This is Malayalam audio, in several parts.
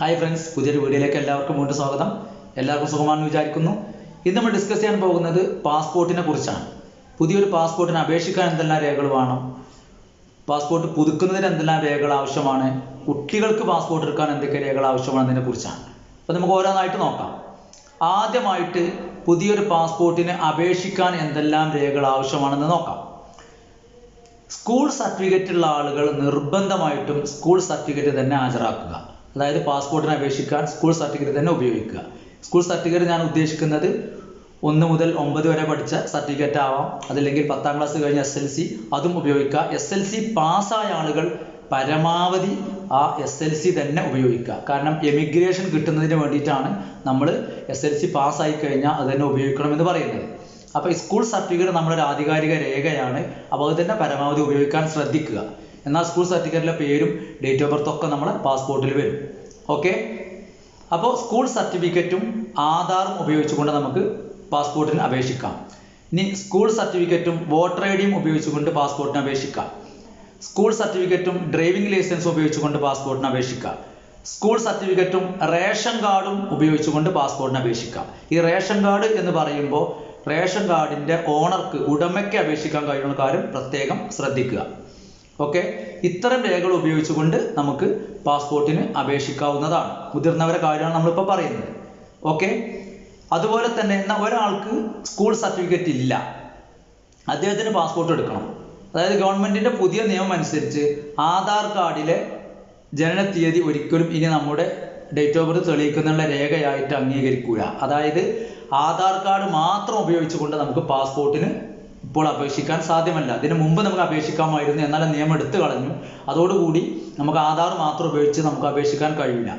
ഹായ് ഫ്രണ്ട്സ് പുതിയൊരു വീഡിയോയിലേക്ക് എല്ലാവർക്കും വീണ്ടും സ്വാഗതം. എല്ലാവർക്കും സുഖമാണെന്ന് വിചാരിക്കുന്നു. ഇന്ന് നമ്മൾ ഡിസ്കസ് ചെയ്യാൻ പോകുന്നത് പാസ്പോർട്ടിനെ കുറിച്ചാണ്. പുതിയൊരു പാസ്പോർട്ടിന് അപേക്ഷിക്കാൻ എന്തെല്ലാം രേഖകൾ വേണം? പാസ്പോർട്ട് പുതുക്കുന്നതിന് എന്തെല്ലാം രേഖകൾ ആവശ്യമാണ്? കുട്ടികൾക്ക് പാസ്പോർട്ട് എടുക്കാൻ എന്തൊക്കെ രേഖകൾ ആവശ്യമാണെന്നതിനെ കുറിച്ചാണ്. അപ്പോൾ നമുക്ക് ഓരോന്നായിട്ട് നോക്കാം. ആദ്യമായിട്ട് പുതിയൊരു പാസ്പോർട്ടിന് അപേക്ഷിക്കാൻ എന്തെല്ലാം രേഖകൾ ആവശ്യമാണെന്ന് നോക്കാം. സ്കൂൾ സർട്ടിഫിക്കറ്റ് ഉള്ള ആളുകൾ നിർബന്ധമായിട്ടും സ്കൂൾ സർട്ടിഫിക്കറ്റ് തന്നെ ഹാജരാക്കുക. അതായത് പാസ്പോർട്ടിന് അപേക്ഷിക്കാൻ സ്കൂൾ സർട്ടിഫിക്കറ്റ് തന്നെ ഉപയോഗിക്കുക. സ്കൂൾ സർട്ടിഫിക്കറ്റ് ഞാൻ ഉദ്ദേശിക്കുന്നത് ഒന്ന് മുതൽ ഒമ്പത് വരെ പഠിച്ച സർട്ടിഫിക്കറ്റ് ആവാം. അതല്ലെങ്കിൽ പത്താം ക്ലാസ് കഴിഞ്ഞ എസ് എൽ സി അതും ഉപയോഗിക്കുക. എസ് എൽ സി പാസ്സായ ആളുകൾ പരമാവധി ആ എസ് എൽ സി തന്നെ ഉപയോഗിക്കുക. കാരണം എമിഗ്രേഷൻ കിട്ടുന്നതിന് വേണ്ടിയിട്ടാണ് നമ്മൾ എസ് എൽ സി പാസ്സായി കഴിഞ്ഞാൽ അത് തന്നെ ഉപയോഗിക്കണമെന്ന് പറയുന്നത്. അപ്പോൾ സ്കൂൾ സർട്ടിഫിക്കറ്റ് നമ്മളൊരു ആധികാരിക രേഖയാണ്. അപ്പോൾ അത് തന്നെ പരമാവധി ഉപയോഗിക്കാൻ ശ്രദ്ധിക്കുക. എന്നാൽ സ്കൂൾ സർട്ടിഫിക്കറ്റിലെ പേരും ഡേറ്റ് ഓഫ് ബർത്ത് ഒക്കെ നമ്മൾ പാസ്പോർട്ടിൽ വരും. ഓക്കെ അപ്പോൾ സ്കൂൾ സർട്ടിഫിക്കറ്റും ആധാറും ഉപയോഗിച്ചുകൊണ്ട് നമുക്ക് പാസ്പോർട്ടിന് അപേക്ഷിക്കാം. ഇനി സ്കൂൾ സർട്ടിഫിക്കറ്റും വോട്ടർ ഐ ഡിയും ഉപയോഗിച്ചുകൊണ്ട് പാസ്പോർട്ടിന് അപേക്ഷിക്കാം. സ്കൂൾ സർട്ടിഫിക്കറ്റും ഡ്രൈവിംഗ് ലൈസൻസും ഉപയോഗിച്ചുകൊണ്ട് പാസ്പോർട്ടിന് അപേക്ഷിക്കാം. സ്കൂൾ സർട്ടിഫിക്കറ്റും റേഷൻ കാർഡും ഉപയോഗിച്ചുകൊണ്ട് പാസ്പോർട്ടിന് അപേക്ഷിക്കാം. ഈ റേഷൻ കാർഡ് എന്ന് പറയുമ്പോൾ റേഷൻ കാർഡിന്റെ ഓണർക്ക് ഉടമയ്ക്ക് അപേക്ഷിക്കാൻ കഴിയുന്ന കാര്യം പ്രത്യേകം ശ്രദ്ധിക്കുക. ഓക്കെ ഇത്തരം രേഖകൾ ഉപയോഗിച്ചുകൊണ്ട് നമുക്ക് പാസ്പോർട്ടിന് അപേക്ഷിക്കാവുന്നതാണ്. മുതിർന്നവരെ കാര്യമാണ് നമ്മളിപ്പോൾ പറയുന്നത്. ഓക്കെ അതുപോലെ തന്നെ എന്നാൽ ഒരാൾക്ക് സ്കൂൾ സർട്ടിഫിക്കറ്റ് ഇല്ല. അദ്ദേഹത്തിന് പാസ്പോർട്ട് എടുക്കണം. അതായത് ഗവൺമെന്റിന്റെ പുതിയ നിയമം അനുസരിച്ച് ആധാർ കാർഡിലെ ജനന തീയതി ഒരിക്കലും ഇനി നമ്മുടെ ഡേറ്റ് ഓഫ് ബർത്ത് തെളിയിക്കുന്നുള്ള രേഖയായിട്ട് അംഗീകരിക്കുക അതായത് ആധാർ കാർഡ് മാത്രം ഉപയോഗിച്ചുകൊണ്ട് നമുക്ക് പാസ്പോർട്ടിന് ഇപ്പോൾ അപേക്ഷിക്കാൻ സാധ്യമല്ല. ഇതിനു മുമ്പ് നമുക്ക് അപേക്ഷിക്കാമായിരുന്നു. എന്നാൽ നിയമം എടുത്തു കളഞ്ഞു. അതോടുകൂടി നമുക്ക് ആധാർ മാത്രം ഉപയോഗിച്ച് നമുക്ക് അപേക്ഷിക്കാൻ കഴിയില്ല.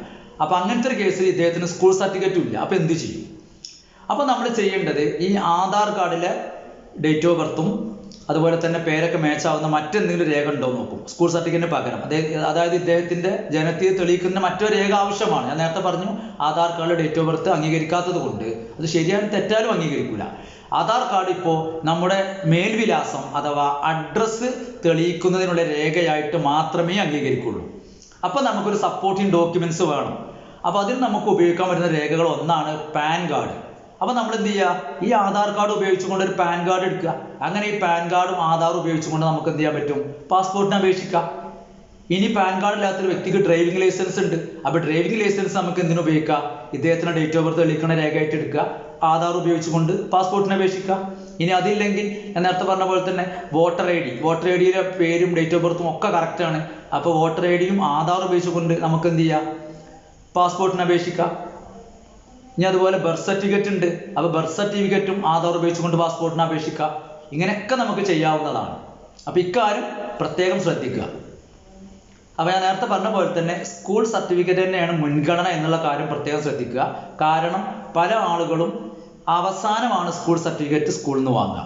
അപ്പോൾ അങ്ങനത്തെ ഒരു കേസിൽ ഇദ്ദേഹത്തിന് സ്കൂൾ സർട്ടിഫിക്കറ്റും ഇല്ല. അപ്പൊ എന്ത് ചെയ്യും? അപ്പോൾ നമ്മൾ ചെയ്യേണ്ടത് ഈ ആധാർ കാർഡിലെ ഡേറ്റ് ഓഫ് ബർത്തും അതുപോലെ തന്നെ പേരൊക്കെ മാച്ച് ആവുന്ന മറ്റെന്തെങ്കിലും രേഖ ഉണ്ടോ നോക്കും. സ്കൂൾ സർട്ടിഫിക്കറ്റിന് പകരം. അതേ അതായത് ഇദ്ദേഹത്തിന്റെ ജനതീയ തെളിയിക്കുന്ന മറ്റൊരു രേഖ ആവശ്യമാണ്. ഞാൻ നേരത്തെ പറഞ്ഞു Aadhaar card date of birth അംഗീകരിക്കാത്തത് കൊണ്ട്. അത് ശരിയാൻ തെറ്റാലും അംഗീകരിക്കൂല. ആധാർ കാർഡ് ഇപ്പോൾ നമ്മുടെ മേൽവിലാസം അഥവാ അഡ്രസ്സ് തെളിയിക്കുന്നതിനുള്ള രേഖയായിട്ട് മാത്രമേ അംഗീകരിക്കുള്ളൂ. അപ്പോൾ നമുക്കൊരു സപ്പോർട്ടിങ് ഡോക്യുമെന്റ്സ് വേണം. അപ്പോൾ അതിന് നമുക്ക് ഉപയോഗിക്കാൻ പറ്റുന്ന രേഖകൾ ഒന്നാണ് പാൻ കാർഡ്. അപ്പോൾ നമ്മൾ എന്ത് ചെയ്യുക ഈ ആധാർ കാർഡ് ഉപയോഗിച്ചുകൊണ്ട് ഒരു പാൻ കാർഡ് എടുക്കുക. അങ്ങനെ ഈ പാൻ കാർഡും ആധാറും ഉപയോഗിച്ചുകൊണ്ട് നമുക്ക് എന്ത് ചെയ്യാൻ പറ്റും? പാസ്പോർട്ടിന് അപേക്ഷിക്കാം. ഇനി പാൻ കാർഡ് ഇല്ലാത്തൊരു വ്യക്തിക്ക് ഡ്രൈവിംഗ് ലൈസൻസ് ഉണ്ട്. അപ്പോൾ ഡ്രൈവിംഗ് ലൈസൻസ് നമുക്ക് എന്തിനു ഉപയോഗിക്കാം? ഇദ്ദേഹത്തിന് ഡേറ്റ് ഓഫ് ബർത്ത് തെളിയിക്കുന്ന രേഖയായിട്ട് എടുക്കുക ആധാർ ഉപയോഗിച്ചുകൊണ്ട് പാസ്പോർട്ടിന് അപേക്ഷിക്കാം. ഇനി അതില്ലെങ്കിൽ നേരത്തെ പറഞ്ഞ പോലെ തന്നെ voter I D. Voter I ഡിയിലെ പേരും ഡേറ്റ് ഓഫ് ബർത്തും ഒക്കെ കറക്റ്റ് ആണ്. അപ്പോൾ വോട്ടർ ഐ ഡിയും ആധാർ ഉപയോഗിച്ചുകൊണ്ട് നമുക്ക് എന്ത് ചെയ്യാം? പാസ്പോർട്ടിന് അപേക്ഷിക്കാം. ഇനി അതുപോലെ ബർത്ത് സർട്ടിഫിക്കറ്റ് ഉണ്ട്. അപ്പോൾ ബർത്ത് സർട്ടിഫിക്കറ്റും ആധാർ ഉപയോഗിച്ചുകൊണ്ട് പാസ്പോർട്ടിന് അപേക്ഷിക്കാം ഇങ്ങനെയൊക്കെ നമുക്ക് ചെയ്യാവുന്നതാണ്. അപ്പോൾ ഇക്കാര്യം പ്രത്യേകം ശ്രദ്ധിക്കുക. അപ്പോൾ ഞാൻ നേരത്തെ പറഞ്ഞ പോലെ തന്നെ സ്കൂൾ സർട്ടിഫിക്കറ്റ് തന്നെയാണ് മുൻഗണന എന്നുള്ള കാര്യം പ്രത്യേകം ശ്രദ്ധിക്കുക. കാരണം പല ആളുകളും അവസാനമാണ് സ്കൂൾ സർട്ടിഫിക്കറ്റ് സ്കൂളിൽ നിന്ന് വാങ്ങുക.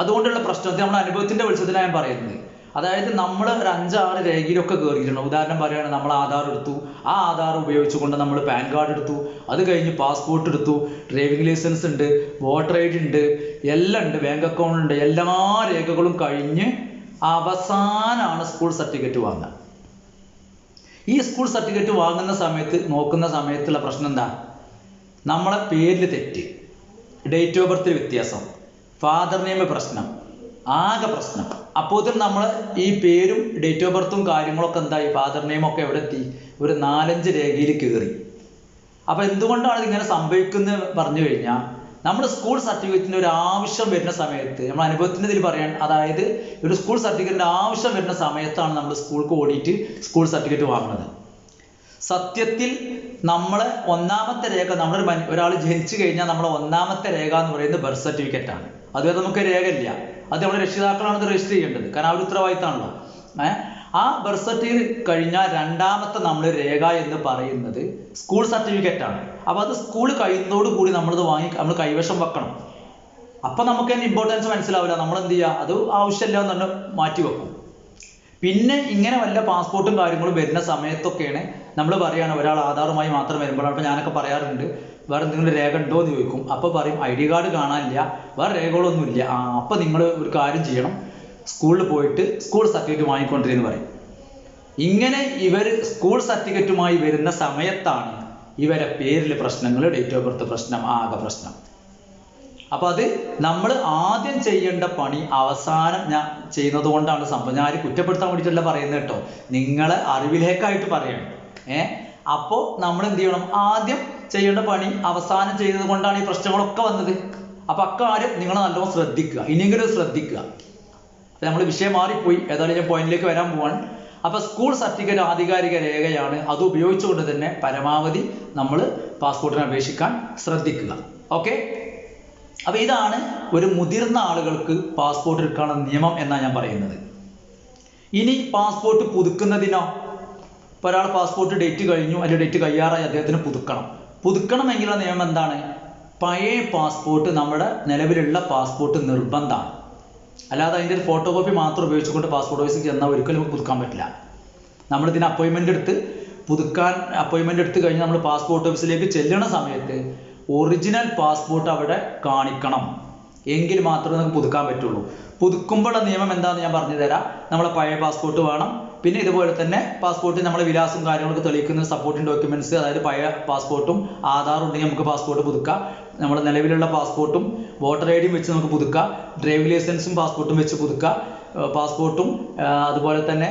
അതുകൊണ്ടുള്ള പ്രശ്നത്തെ നമ്മൾ അനുഭവത്തിന്റെ വെളിച്ചത്തിലാണ് ഞാൻ പറയുന്നത്. അതായത് നമ്മൾ ഒരു അഞ്ചാറ് രേഖയിലൊക്കെ കയറിയിട്ടുണ്ട് ഉദാഹരണം പറയുകയാണെങ്കിൽ നമ്മൾ ആധാർ എടുത്തു. ആ ആധാർ ഉപയോഗിച്ചുകൊണ്ട് നമ്മൾ പാൻ കാർഡ് എടുത്തു. അത് കഴിഞ്ഞ് പാസ്പോർട്ട് എടുത്തു. ഡ്രൈവിംഗ് ലൈസൻസ് ഉണ്ട് വോട്ടർ ഐ ഡി ഉണ്ട് എല്ലാം ഉണ്ട് ബാങ്ക് അക്കൗണ്ട് ഉണ്ട്. എല്ലാ രേഖകളും കഴിഞ്ഞ് അവസാനാണ് സ്കൂൾ സർട്ടിഫിക്കറ്റ് വാങ്ങുക. ഈ സ്കൂൾ സർട്ടിഫിക്കറ്റ് വാങ്ങുന്ന സമയത്ത് നോക്കുന്ന സമയത്തുള്ള പ്രശ്നം എന്താ? നമ്മളെ പേരിൽ തെറ്റ്. ഡേറ്റ് ഓഫ് ബർത്തിൽ വ്യത്യാസം. ഫാദർ നെയിം പ്രശ്നം. ആകെ പ്രശ്നം. അപ്പോഴത്തേനും നമ്മൾ ഈ പേരും ഡേറ്റ് ഓഫ് ബർത്തും കാര്യങ്ങളൊക്കെ എന്തായി? ഫാദർ നെയിം ഒക്കെ എവിടെ എത്തി? ഒരു നാലഞ്ച് രേഖയിൽ കയറി അപ്പൊ എന്തുകൊണ്ടാണ് ഇങ്ങനെ സംഭവിക്കുന്നത് പറഞ്ഞു കഴിഞ്ഞാൽ നമ്മൾ സ്കൂൾ സർട്ടിഫിക്കറ്റിന്റെ ഒരു ആവശ്യം വരുന്ന സമയത്ത് നമ്മൾ അനുഭവത്തിന്റെ ഇതിൽ പറയാൻ അതായത് ഒരു സ്കൂൾ സർട്ടിഫിക്കറ്റിന്റെ ആവശ്യം വരുന്ന സമയത്താണ് നമ്മൾ സ്കൂൾക്ക് ഓടിയിട്ട് സ്കൂൾ സർട്ടിഫിക്കറ്റ് വാങ്ങുന്നത്. സത്യത്തിൽ നമ്മളെ ഒന്നാമത്തെ രേഖ നമ്മളൊരു ഒരാൾ ജനിച്ചു കഴിഞ്ഞാൽ നമ്മളെ ഒന്നാമത്തെ രേഖ എന്ന് പറയുന്നത് ബർത്ത് ആണ്. അതുവരെ നമുക്ക് രേഖ ഇല്ല അത് നമ്മുടെ രക്ഷിതാക്കളാണ് രജിസ്റ്റർ ചെയ്യേണ്ടത്. കാരണം അവർ ഉത്തരവാദിത്തമാണല്ലോ. ഏഹ് ആ ബർത്ത് സർട്ടിഫിക്കറ്റ് കഴിഞ്ഞാൽ രണ്ടാമത്തെ നമ്മൾ രേഖ എന്ന് പറയുന്നത് സ്കൂൾ സർട്ടിഫിക്കറ്റ് ആണ്. അപ്പൊ അത് സ്കൂൾ കഴിയുന്നതോട് കൂടി നമ്മളത് വാങ്ങി നമ്മൾ കൈവശം വെക്കണം. അപ്പൊ നമുക്ക് അതിന് ഇമ്പോർട്ടൻസ് മനസ്സിലാവില്ല. നമ്മൾ എന്ത് ചെയ്യുക അത് ആവശ്യമില്ല എന്ന് മാറ്റി വെക്കും. പിന്നെ ഇങ്ങനെ വല്ല പാസ്പോർട്ടും കാര്യങ്ങളും വരുന്ന സമയത്തൊക്കെയാണ് നമ്മൾ പറയുകയാണ് ഒരാൾ ആധാറുമായി മാത്രം വരുമ്പോഴാണ് അപ്പോൾ ഞാനൊക്കെ പറയാറുണ്ട് വേറെ എന്തെങ്കിലും രേഖ ഉണ്ടോ എന്ന് ചോദിക്കും. അപ്പോൾ പറയും ഐ ഡി കാർഡ് കാണാനില്ല വേറെ രേഖകളൊന്നും ഇല്ല ആ അപ്പോൾ നിങ്ങൾ ഒരു കാര്യം ചെയ്യണം. സ്കൂളിൽ പോയിട്ട് സ്കൂൾ സർട്ടിഫിക്കറ്റ് വാങ്ങിക്കൊണ്ടിരുന്ന് പറയും. ഇങ്ങനെ ഇവർ സ്കൂൾ സർട്ടിഫിക്കറ്റുമായി വരുന്ന സമയത്താണ് ഇവരെ പേരിലെ പ്രശ്നങ്ങൾ ഡേറ്റ് ഓഫ് ബർത്ത് പ്രശ്നം ആകെ പ്രശ്നം. അപ്പൊ അത് നമ്മൾ ആദ്യം ചെയ്യേണ്ട പണി അവസാനം ഞാൻ ചെയ്യുന്നത് കൊണ്ടാണ് സംഭവം. ഞാൻ ആരും കുറ്റപ്പെടുത്താൻ വേണ്ടിയിട്ടല്ല പറയുന്നത് കേട്ടോ. നിങ്ങളെ അറിവിലേക്കായിട്ട് പറയണം. ഏ? അപ്പോ നമ്മൾ എന്ത് ചെയ്യണം? ആദ്യം ചെയ്യേണ്ട പണി അവസാനം ചെയ്തത് കൊണ്ടാണ് ഈ പ്രശ്നങ്ങളൊക്കെ വന്നത്. അപ്പൊ അക്കാര്യം നിങ്ങൾ നല്ലോണം ശ്രദ്ധിക്കുക. ഇനിയെങ്കിലും ശ്രദ്ധിക്കുക. നമ്മൾ വിഷയം മാറിപ്പോയി. ഏതായാലും ഞാൻ പോയിന്റിലേക്ക് വരാൻ പോവാണ്. അപ്പൊ സ്കൂൾ സർട്ടിഫിക്കറ്റ് ആധികാരിക രേഖയാണ്. അത് ഉപയോഗിച്ചുകൊണ്ട് തന്നെ പരമാവധി നമ്മൾ പാസ്പോർട്ടിന് അപേക്ഷിക്കാൻ ശ്രദ്ധിക്കുക. ഓക്കെ അപ്പൊ ഇതാണ് ഒരു മുതിർന്ന ആളുകൾക്ക് പാസ്പോർട്ട് എടുക്കാനുള്ള നിയമം എന്നാണ് ഞാൻ പറയുന്നത്. ഇനി പാസ്പോർട്ട് പുതുക്കുന്നതിനോ ഇപ്പൊ ഒരാൾ പാസ്പോർട്ട് ഡേറ്റ് കഴിഞ്ഞു അതിന്റെ ഡേറ്റ് കഴിയാറായി അദ്ദേഹത്തിന് പുതുക്കണം. പുതുക്കണമെങ്കിലുള്ള നിയമം എന്താണ്? പഴയ പാസ്പോർട്ട് നമ്മുടെ നിലവിലുള്ള പാസ്പോർട്ട് നിർബന്ധമാണ്. അല്ലാതെ അതിന്റെ ഒരു ഫോട്ടോ കോപ്പി മാത്രം ഉപയോഗിച്ചുകൊണ്ട് പാസ്പോർട്ട് ഓഫീസിൽ ചെന്നാൽ ഒരിക്കലും നമുക്ക് പുതുക്കാൻ പറ്റില്ല. നമ്മൾ ഇതിന് അപ്പോയിൻമെന്റ് എടുത്ത് പുതുക്കാൻ അപ്പോയിൻമെന്റ് എടുത്ത് കഴിഞ്ഞ് നമ്മൾ പാസ്പോർട്ട് ഓഫീസിലേക്ക് ചെല്ലണ സമയത്ത് ഒറിജിനൽ പാസ്പോർട്ട് അവിടെ കാണിക്കണം. എങ്കിൽ മാത്രമേ നമുക്ക് പുതുക്കാൻ പറ്റുള്ളൂ. പുതുക്കുമ്പോഴുള്ള നിയമം എന്താണെന്ന് ഞാൻ പറഞ്ഞു തരാം നമ്മളെ പഴയ പാസ്പോർട്ട് വേണം. പിന്നെ ഇതുപോലെ തന്നെ പാസ്പോർട്ടിൽ നമ്മളെ വിലാസം കാര്യങ്ങളൊക്കെ തെളിയിക്കുന്ന സപ്പോർട്ടിംഗ് ഡോക്യുമെന്റ്സ് അതായത് പഴയ പാസ്പോർട്ടും ആധാർ ഉണ്ടെങ്കിൽ നമുക്ക് പാസ്പോർട്ട് പുതുക്കാം. നമ്മുടെ നിലവിലുള്ള പാസ്പോർട്ടും വോട്ടർ ഐ ഡിയും വെച്ച് നമുക്ക് പുതുക്കാം. ഡ്രൈവിംഗ് ലൈസൻസും പാസ്പോർട്ടും വെച്ച് പുതുക്കാം. പാസ്പോർട്ടും അതുപോലെ തന്നെ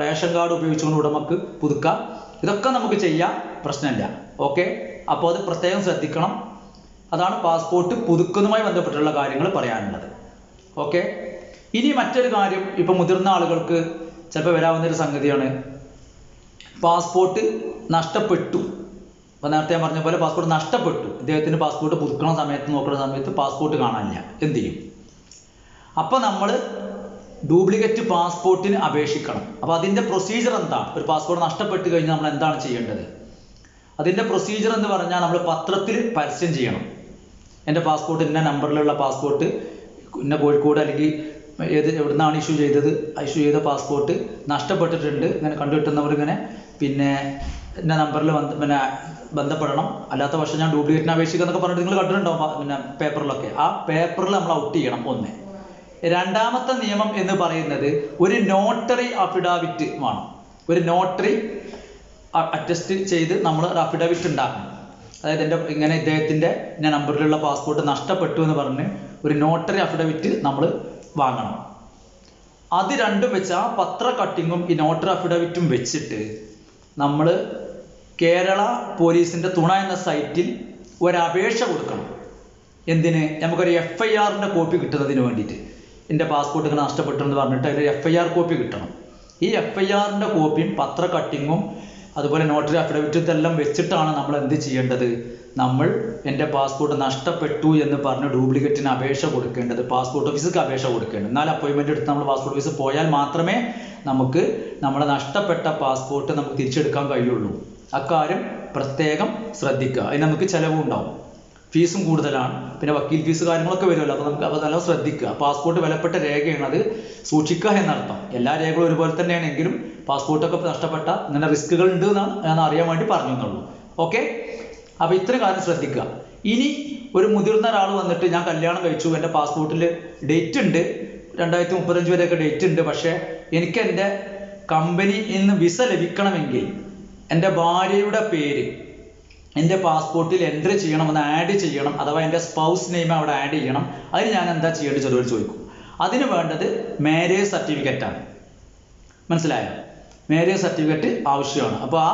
റേഷൻ കാർഡ് ഉപയോഗിച്ചുകൊണ്ട് ഉടമക്ക് പുതുക്കാം. ഇതൊക്കെ നമുക്ക് ചെയ്യാം. പ്രശ്നമില്ല. ഓക്കെ അപ്പോൾ അത് പ്രത്യേകം ശ്രദ്ധിക്കണം. അതാണ് പാസ്പോർട്ട് പുതുക്കുന്നതുമായി ബന്ധപ്പെട്ടുള്ള കാര്യങ്ങൾ പറയാനുള്ളത്. ഓക്കെ ഇനി മറ്റൊരു കാര്യം ഇപ്പം മുതിർന്ന ആളുകൾക്ക് ചിലപ്പോൾ വരാവുന്ന ഒരു സംഗതിയാണ്. പാസ്പോർട്ട് നഷ്ടപ്പെട്ടു. അപ്പോൾ നേരത്തെ ഞാൻ പറഞ്ഞ പോലെ പാസ്പോർട്ട് നഷ്ടപ്പെട്ടു. ഇദ്ദേഹത്തിന്റെ പാസ്പോർട്ട് പുതുക്കണ സമയത്ത് നോക്കുന്ന സമയത്ത് പാസ്പോർട്ട് കാണാനില്ല. എന്ത് ചെയ്യും? അപ്പോൾ നമ്മൾ ഡ്യൂപ്ലിക്കേറ്റ് പാസ്പോർട്ടിന് അപേക്ഷിക്കണം. അപ്പോൾ അതിന്റെ പ്രൊസീജിയർ എന്താണ്? ഒരു പാസ്പോർട്ട് നഷ്ടപ്പെട്ട് കഴിഞ്ഞാൽ നമ്മൾ എന്താണ് ചെയ്യേണ്ടത്? അതിന്റെ പ്രൊസീജിയർ എന്ന് പറഞ്ഞാൽ നമ്മൾ പത്രത്തിൽ പരസ്യം ചെയ്യണം. എന്റെ പാസ്പോർട്ട് ഇന്ന നമ്പറിലുള്ള പാസ്പോർട്ട് ഇന്ന കോഴിക്കോട് അല്ലെങ്കിൽ ഏത് എവിടുന്നാണ് ഇഷ്യൂ ചെയ്തത് ഇഷ്യൂ ചെയ്ത പാസ്പോർട്ട് നഷ്ടപ്പെട്ടിട്ടുണ്ട് ഇങ്ങനെ കണ്ടുകിട്ടുന്നവർ ഇങ്ങനെ പിന്നെ എന്റെ നമ്പറിൽ വന്ന് പിന്നെ ബന്ധപ്പെടണം. അല്ലാത്ത പക്ഷം ഞാൻ ഡ്യൂപ്ലിക്കേറ്റിന് അപേക്ഷിക്കുക എന്നൊക്കെ പറഞ്ഞിട്ട് നിങ്ങൾ കണ്ടിട്ടുണ്ടാവും പിന്നെ പേപ്പറിലൊക്കെ. ആ പേപ്പറിൽ നമ്മൾ ഔട്ട് ചെയ്യണം ഒന്ന്. രണ്ടാമത്തെ നിയമം എന്ന് പറയുന്നത് ഒരു നോട്ടറി അഫിഡാവിറ്റ് വേണം. ഒരു നോട്ടറി അറ്റസ്റ്റ് ചെയ്ത് നമ്മൾ ഒരു അഫിഡാവിറ്റ് ഉണ്ടാക്കണം. അതായത് എന്റെ ഇങ്ങനെ ഇദ്ദേഹത്തിന്റെ നമ്പറിലുള്ള പാസ്പോർട്ട് നഷ്ടപ്പെട്ടു എന്ന് പറഞ്ഞ് ഒരു നോട്ടറി അഫിഡവിറ്റ് നമ്മൾ വാങ്ങണം. അത് രണ്ടും വെച്ച് ആ പത്ര കട്ടിങ്ങും ഈ നോട്ടർ അഫിഡവിറ്റും വെച്ചിട്ട് നമ്മൾ കേരള പോലീസിന്റെ തുണ എന്ന സൈറ്റിൽ ഒരു അപേക്ഷ കൊടുക്കണം. എന്തിന്? നമുക്കൊരു എഫ് ഐ ആറിന്റെ കോപ്പി കിട്ടുന്നതിന് വേണ്ടിയിട്ട്. എന്റെ പാസ്പോർട്ട് ഇങ്ങനെ നഷ്ടപ്പെട്ടു എന്ന് പറഞ്ഞിട്ട് അതിൽ എഫ് ഐ ആർ കോപ്പി കിട്ടണം. ഈ എഫ് ഐ ആറിന്റെ കോപ്പിയും പത്ര കട്ടിങ്ങും അതുപോലെ നോട്ടറി അഫിഡവിറ്റ് ഇതെല്ലാം വെച്ചിട്ടാണ് നമ്മൾ എന്ത് ചെയ്യേണ്ടത്? നമ്മൾ എന്റെ പാസ്പോർട്ട് നഷ്ടപ്പെട്ടു എന്ന് പറഞ്ഞ് ഡ്യൂപ്ലിക്കേറ്റിന് അപേക്ഷ കൊടുക്കേണ്ടത്. പാസ്പോർട്ട് ഓഫീസിലേക്ക് അപേക്ഷ കൊടുക്കേണ്ടത്. എന്നാൽ അപ്പോയിൻമെന്റ് എടുത്ത് നമ്മൾ പാസ്പോർട്ട് ഓഫീസിൽ പോയാൽ മാത്രമേ നമുക്ക് നമ്മുടെ നഷ്ടപ്പെട്ട പാസ്പോർട്ട് നമുക്ക് തിരിച്ചെടുക്കാൻ കഴിയുള്ളൂ. അക്കാര്യം പ്രത്യേകം ശ്രദ്ധിക്കുക. അതിന് നമുക്ക് ചിലവും ഉണ്ടാവും. ഫീസും കൂടുതലാണ്. പിന്നെ വക്കീൽ ഫീസ് കാര്യങ്ങളൊക്കെ വരുമല്ലോ. അപ്പോൾ നമുക്ക് അപ്പോൾ നല്ല ശ്രദ്ധിക്കുക. പാസ്പോർട്ട് വിലപ്പെട്ട രേഖയാണ് അത് സൂക്ഷിക്കുക എന്നർത്ഥം. എല്ലാ രേഖകളും ഒരുപോലെ തന്നെയാണ് എങ്കിലും പാസ്പോർട്ടൊക്കെ നഷ്ടപ്പെട്ട ഇങ്ങനെ റിസ്കുകൾ ഉണ്ട് എന്നാണ് ഞാൻ അറിയാൻ വേണ്ടി പറഞ്ഞു എന്നുള്ളൂ. ഓക്കെ അപ്പോൾ ഇത്ര കാര്യം ശ്രദ്ധിക്കുക. ഇനി ഒരു മുതിർന്ന ഒരാൾ വന്നിട്ട് ഞാൻ കല്യാണം കഴിച്ചു എന്റെ പാസ്പോർട്ടിൽ ഡേറ്റ് ഉണ്ട്. രണ്ടായിരത്തി മുപ്പത്തഞ്ച് വരെയൊക്കെ ഡേറ്റ് ഉണ്ട്. പക്ഷേ എനിക്ക് എന്റെ കമ്പനിയിൽ നിന്ന് വിസ ലഭിക്കണമെങ്കിൽ എന്റെ ഭാര്യയുടെ പേര് എന്റെ പാസ്പോർട്ടിൽ എൻട്രി ചെയ്യണം എന്ന് ആഡ് ചെയ്യണം അഥവാ എന്റെ സ്പൗസ് നെയിം അവിടെ ആഡ് ചെയ്യണം. അതിന് ഞാൻ എന്താ ചെയ്യേണ്ടത്? ചിലവർ ചോദിക്കും. അതിന് വേണ്ടത് മാരേജ് സർട്ടിഫിക്കറ്റാണ് മനസ്സിലായോ? മാരേജ് സർട്ടിഫിക്കറ്റ് ആവശ്യമാണ്. അപ്പോൾ ആ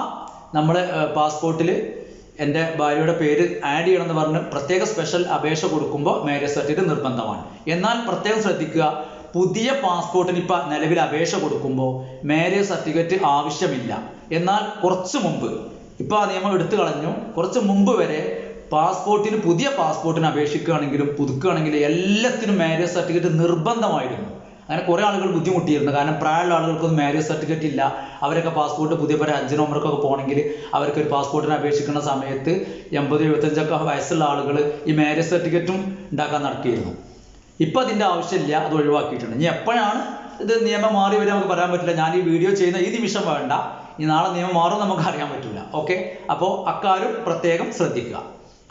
നമ്മൾ പാസ്പോർട്ടിൽ എന്റെ ഭാര്യയുടെ പേര് ആഡ് ചെയ്യണം എന്ന് പറഞ്ഞ് പ്രത്യേക സ്പെഷ്യൽ അപേക്ഷ കൊടുക്കുമ്പോൾ മാരേജ് സർട്ടിഫിക്കറ്റ് നിർബന്ധമാണ്. എന്നാൽ പ്രത്യേകം ശ്രദ്ധിക്കുക പുതിയ പാസ്പോർട്ടിന് ഇപ്പം നിലവിൽ അപേക്ഷ കൊടുക്കുമ്പോൾ മാരേജ് സർട്ടിഫിക്കറ്റ് ആവശ്യമില്ല. എന്നാൽ കുറച്ച് മുമ്പ് ഇപ്പം ആ നിയമം എടുത്തു കളഞ്ഞു കുറച്ച് മുമ്പ് വരെ പാസ്പോർട്ടിന് പുതിയ പാസ്പോർട്ടിന് അപേക്ഷിക്കുകയാണെങ്കിലും പുതുക്കുകയാണെങ്കിലും എല്ലാത്തിനും മാരേജ് സർട്ടിഫിക്കറ്റ് നിർബന്ധമായിരുന്നു. അങ്ങനെ കുറെ ആളുകൾ ബുദ്ധിമുട്ടിയിരുന്നു. കാരണം പ്രായമുള്ള ആളുകൾക്കൊന്നും മാരേജ് സർട്ടിഫിക്കറ്റ് ഇല്ല. അവരൊക്കെ പാസ്പോർട്ട് പുതിയ പോലെ അഞ്ചിനോ ഒമ്പറൊക്കെ പോകണമെങ്കിൽ അവർക്ക് ഒരു പാസ്പോർട്ടിന് അപേക്ഷിക്കുന്ന സമയത്ത് എൺപത് എഴുപത്തഞ്ചൊക്കെ വയസ്സുള്ള ആളുകൾ ഈ മാരേജ് സർട്ടിഫിക്കറ്റും ഉണ്ടാക്കാൻ നടക്കിയിരുന്നു ഇപ്പം അതിന്റെ ആവശ്യമില്ല. അത് ഒഴിവാക്കിയിട്ടുണ്ട്. ഇനി എപ്പോഴാണ് ഇത് നിയമം മാറി വരെ നമുക്ക് പറയാൻ പറ്റില്ല. ഞാൻ ഈ വീഡിയോ ചെയ്യുന്ന ഈ നിമിഷം വേണ്ട. ഇനി നാളെ നിയമം മാറും നമുക്ക് അറിയാൻ പറ്റില്ല ഓക്കെ അപ്പോൾ അക്കാര്യം പ്രത്യേകം ശ്രദ്ധിക്കുക.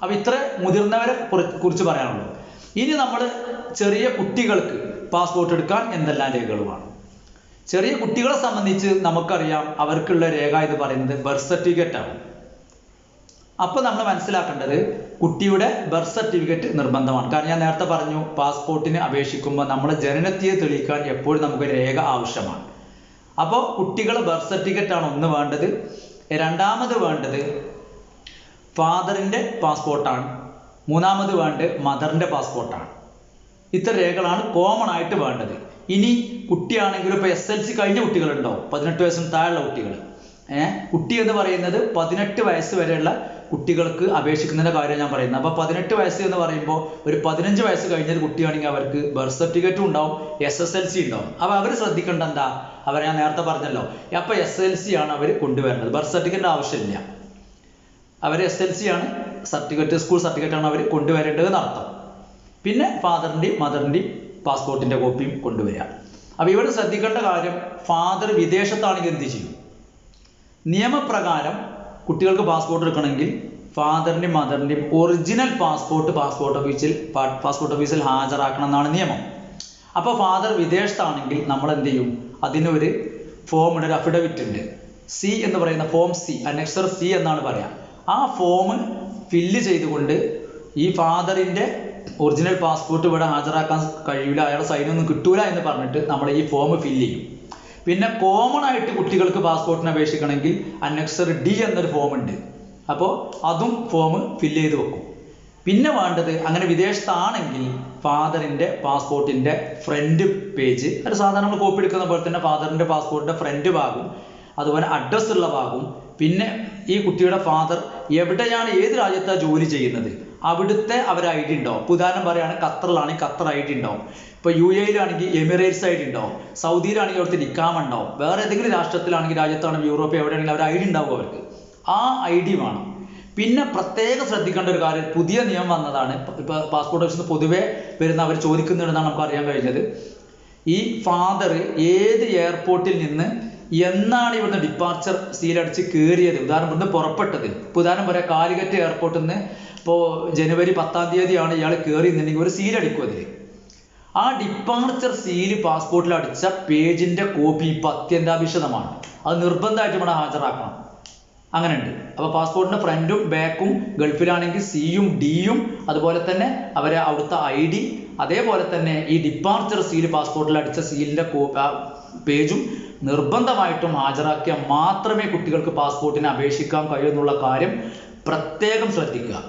അപ്പം ഇത്ര മുതിർന്നവരെ കുറി- കുറിച്ച് പറയാനുള്ളൂ. ഇനി നമ്മൾ ചെറിയ കുട്ടികൾക്ക് പാസ്പോർട്ട് എടുക്കാൻ എന്തെല്ലാം രേഖകൾ വേണം ചെറിയ കുട്ടികളെ സംബന്ധിച്ച് നമുക്കറിയാം അവർക്കുള്ള രേഖ എന്ന് പറയുന്നത് ബർത്ത് സർട്ടിഫിക്കറ്റ് ആണ്. അപ്പോൾ നമ്മൾ മനസ്സിലാക്കേണ്ടത് കുട്ടിയുടെ ബർത്ത് സർട്ടിഫിക്കറ്റ് നിർബന്ധമാണ്. കാരണം ഞാൻ നേരത്തെ പറഞ്ഞു പാസ്പോർട്ടിന് അപേക്ഷിക്കുമ്പോൾ നമ്മുടെ ജനനത്തിയെ തെളിയിക്കാൻ എപ്പോഴും നമുക്ക് രേഖ ആവശ്യമാണ്. അപ്പോൾ കുട്ടികളെ ബർത്ത് സർട്ടിഫിക്കറ്റ് ആണ് ഒന്ന് വേണ്ടത്. രണ്ടാമത് വേണ്ടത് ഫാദറിന്റെ പാസ്പോർട്ടാണ് മൂന്നാമത് വേണ്ടത് മദറിന്റെ പാസ്പോർട്ടാണ് ഇത്ര രേഖകളാണ് കോമൺ ആയിട്ട് വേണ്ടത്. ഇനി കുട്ടിയാണെങ്കിലും ഇപ്പോൾ എസ് എൽ സി കഴിഞ്ഞ കുട്ടികളുണ്ടോ? പതിനെട്ട് വയസ്സിന് താഴെയുള്ള കുട്ടികൾ കുട്ടി എന്ന് പറയുന്നത് പതിനെട്ട് വയസ്സ് വരെയുള്ള കുട്ടികൾക്ക് അപേക്ഷിക്കുന്നതിന്റെ കാര്യം ഞാൻ പറയുന്നത്. അപ്പോൾ പതിനെട്ട് വയസ്സ് എന്ന് പറയുമ്പോൾ ഒരു പതിനഞ്ച് വയസ്സ് കഴിഞ്ഞൊരു കുട്ടിയാണെങ്കിൽ അവർക്ക് ബർത്ത് സർട്ടിഫിക്കറ്റും ഉണ്ടാവും എസ് എസ് എൽ സി ഉണ്ടാവും. അപ്പോൾ അവർ ശ്രദ്ധിക്കേണ്ട എന്താ? അവർ ഞാൻ നേരത്തെ പറഞ്ഞല്ലോ. അപ്പോൾ എസ് എൽ സി ആണ് അവർ കൊണ്ടുവരേണ്ടത് ബർത്ത് സർട്ടിഫിക്കറ്റ് ആവശ്യമില്ല. അവർ എസ് എൽ സി ആണ് സർട്ടിഫിക്കറ്റ് സ്കൂൾ സർട്ടിഫിക്കറ്റ് ആണ് അവർ കൊണ്ടുവരേണ്ടത് എന്നർത്ഥം. പിന്നെ ഫാദറിന്റെയും മദറിന്റെയും പാസ്പോർട്ടിന്റെ കോപ്പിയും കൊണ്ടുവരിക. അപ്പോൾ ഇവിടെ ശ്രദ്ധിക്കേണ്ട കാര്യം ഫാദർ വിദേശത്താണെങ്കിൽ എന്ത് ചെയ്യും? നിയമപ്രകാരം കുട്ടികൾക്ക് പാസ്പോർട്ട് എടുക്കണമെങ്കിൽ ഫാദറിന്റെയും മദറിന്റെയും ഒറിജിനൽ പാസ്പോർട്ട് പാസ്പോർട്ട് ഓഫീസിൽ പാസ്പോർട്ട് ഓഫീസിൽ ഹാജരാക്കണം എന്നാണ് നിയമം. അപ്പോൾ ഫാദർ വിദേശത്താണെങ്കിൽ നമ്മൾ എന്ത് ചെയ്യും? അതിനൊരു ഫോം ഉണ്ട് ഒരു അഫിഡവിറ്റ് ഉണ്ട്. സി എന്ന് പറയുന്ന ഫോം സി അനക്സർ സി എന്നാണ് പറയുക ആ ഫോം ഫില്ല് ചെയ്തുകൊണ്ട് ഈ ഫാദറിന്റെ ഒറിജിനൽ പാസ്പോർട്ട് ഇവിടെ ഹാജരാക്കാൻ കഴിയില്ല അയാളുടെ സൈനൊന്നും കിട്ടൂല എന്ന് പറഞ്ഞിട്ട് നമ്മൾ ഈ ഫോം ഫിൽ ചെയ്യും. പിന്നെ കോമൺ ആയിട്ട് കുട്ടികൾക്ക് പാസ്പോർട്ടിന് അപേക്ഷിക്കണമെങ്കിൽ അന്നക്സർ ഡി എന്നൊരു ഫോം ഉണ്ട്. അപ്പോൾ അതും ഫോം ഫില്ല് ചെയ്ത് വെക്കും. പിന്നെ വേണ്ടത് അങ്ങനെ വിദേശത്താണെങ്കിൽ ഫാദറിന്റെ പാസ്പോർട്ടിന്റെ ഫ്രണ്ട് പേജ് അത് സാധാരണ നമ്മൾ കോപ്പി എടുക്കുന്ന പോലെ തന്നെ ഫാദറിന്റെ പാസ്പോർട്ടിന്റെ ഫ്രണ്ട് ഭാഗം അതുപോലെ അഡ്രസ്സുള്ള ഭാഗവും പിന്നെ ഈ കുട്ടിയുടെ ഫാദർ എവിടെയാണ് ഏത് രാജ്യത്താണ് ജോലി ചെയ്യുന്നത്? അവിടുത്തെ അവർ ഐ ഉണ്ടാവും ഉദാഹരണം പറയുകയാണെങ്കിൽ ഖത്തറിലാണെങ്കിൽ ഖത്തർ ഐ ഉണ്ടാവും ഇപ്പോൾ യു എയിലാണെങ്കിൽ എമിറേറ്റ്സ് ഐ ഡി ഉണ്ടാവും സൗദിയിലാണെങ്കിൽ അവിടുത്തെ നിക്കാം ഉണ്ടാവും വേറെ ഏതെങ്കിലും രാഷ്ട്രത്തിലാണെങ്കിൽ രാജ്യത്താണെങ്കിൽ യൂറോപ്പ് എവിടെയാണെങ്കിലും അവർ ഐ ഡി ഉണ്ടാവും അവർക്ക്. ആ ഐ ഡി വേണം. പിന്നെ പ്രത്യേകം ശ്രദ്ധിക്കേണ്ട ഒരു കാര്യം പുതിയ നിയമം വന്നതാണ്. ഇപ്പൊ പാസ്പോർട്ട് ഓഫീസിൽ പൊതുവെ വരുന്ന അവർ ചോദിക്കുന്നുണ്ടെന്നാണ് നമുക്ക് അറിയാൻ കഴിഞ്ഞത്. ഈ ഫാദർ ഏത് എയർപോർട്ടിൽ നിന്ന് എന്നാണ് ഇവിടുന്ന് ഡിപ്പാർച്ചർ സീലടിച്ച് കയറിയത് ഉദാഹരണം ഇവിടുന്ന് പുറപ്പെട്ടത്. ഇപ്പൊ ഉദാഹരണം പറയാം കാലിക്കറ്റ് എയർപോർട്ടിൽ നിന്ന് ഇപ്പോൾ ജനുവരി പത്താം തീയതിയാണ് ഇയാൾ കയറി നിന്നുണ്ടെങ്കിൽ ഒരു സീലടിക്കും അതിൽ ആ ഡിപ്പാർച്ചർ സീൽ പാസ്പോർട്ടിൽ അടിച്ച പേജിന്റെ കോപ്പി ഇപ്പൊ അത്യന്താപേക്ഷിതമാണ്. അത് നിർബന്ധമായിട്ട് ഇവിടെ ഹാജരാക്കണം. അങ്ങനെയുണ്ട്. അപ്പോൾ പാസ്പോർട്ടിന്റെ ഫ്രണ്ടും ബാക്കും ഗൾഫിലാണെങ്കിൽ സിയും ഡിയും അതുപോലെ തന്നെ അവരെ അവിടുത്തെ ഐ ഡി അതേപോലെ തന്നെ ഈ ഡിപ്പാർച്ചർ സീൽ പാസ്പോർട്ടിൽ അടിച്ച സീലിന്റെ പേജും നിർബന്ധമായിട്ടും ഹാജരാക്കിയാൽ മാത്രമേ കുട്ടികൾക്ക് പാസ്പോർട്ടിന് അപേക്ഷിക്കാൻ കഴിയൂ എന്നുള്ള കാര്യം പ്രത്യേകം ശ്രദ്ധിക്കുക.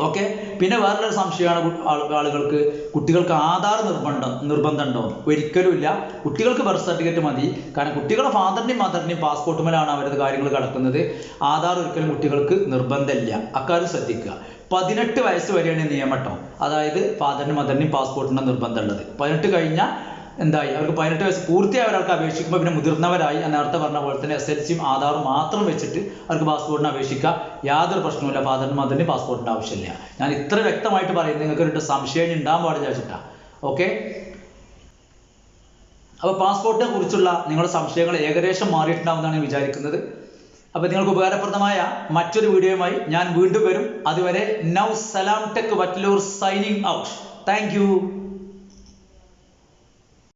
ഓക്കെ? പിന്നെ വേറൊരു സംശയമാണ് ആളുകൾക്ക്. കുട്ടികൾക്ക് ആധാർ നിർബന്ധം നിർബന്ധമുണ്ടോ? ഒരിക്കലും ഇല്ല. കുട്ടികൾക്ക് ബർത്ത് സർട്ടിഫിക്കറ്റ് മതി. കാരണം കുട്ടികളുടെ ഫാദറിന്റെയും മദറിന്റെയും പാസ്പോർട്ടുമേലാണ് അവരുടെ കാര്യങ്ങൾ കിടക്കുന്നത്. ആധാർ ഒരിക്കലും കുട്ടികൾക്ക് നിർബന്ധമില്ല. അക്കാര്യം ശ്രദ്ധിക്കുക. പതിനെട്ട് വയസ്സ് വരെയാണ് നിയമം ട്ടോ. അതായത് ഫാദറിന്റെ മദറിന്റെയും പാസ്പോർട്ടിന്റെ നിർബന്ധമുള്ളത്. പതിനെട്ട് കഴിഞ്ഞാൽ എന്തായി? അവർക്ക് പതിനെട്ട് വയസ്സ് പൂർത്തിയായ ഒരാൾക്ക് അപേക്ഷിക്കുമ്പോൾ പിന്നെ മുതിർന്നവരായി നേരത്തെ പറഞ്ഞ പോലെ തന്നെ എസ് എൽ സിയും ആധാറും മാത്രം വെച്ചിട്ട് അവർക്ക് പാസ്പോർട്ടിന് അപേക്ഷിക്കാം യാതൊരു പ്രശ്നവുമില്ല. ഫാദറിനും മദറിനും പാസ്പോർട്ടിന്റെ ആവശ്യമില്ല. ഞാൻ ഇത്ര വ്യക്തമായിട്ട് പറയുന്നത് നിങ്ങൾക്ക് ഒരു സംശയം ഉണ്ടാകാൻ പാടില്ല വെച്ചിട്ടാ ഓക്കെ അപ്പോൾ പാസ്പോർട്ടിനെ കുറിച്ചുള്ള നിങ്ങളുടെ സംശയങ്ങൾ ഏകദേശം മാറിയിട്ടുണ്ടാവുമെന്നാണ് ഞാൻ വിചാരിക്കുന്നത്. അപ്പോൾ നിങ്ങൾക്ക് ഉപകാരപ്രദമായ മറ്റൊരു വീഡിയോയുമായി ഞാൻ വീണ്ടും വരും. അതുവരെ now Salam tech Vattaloor signing out thank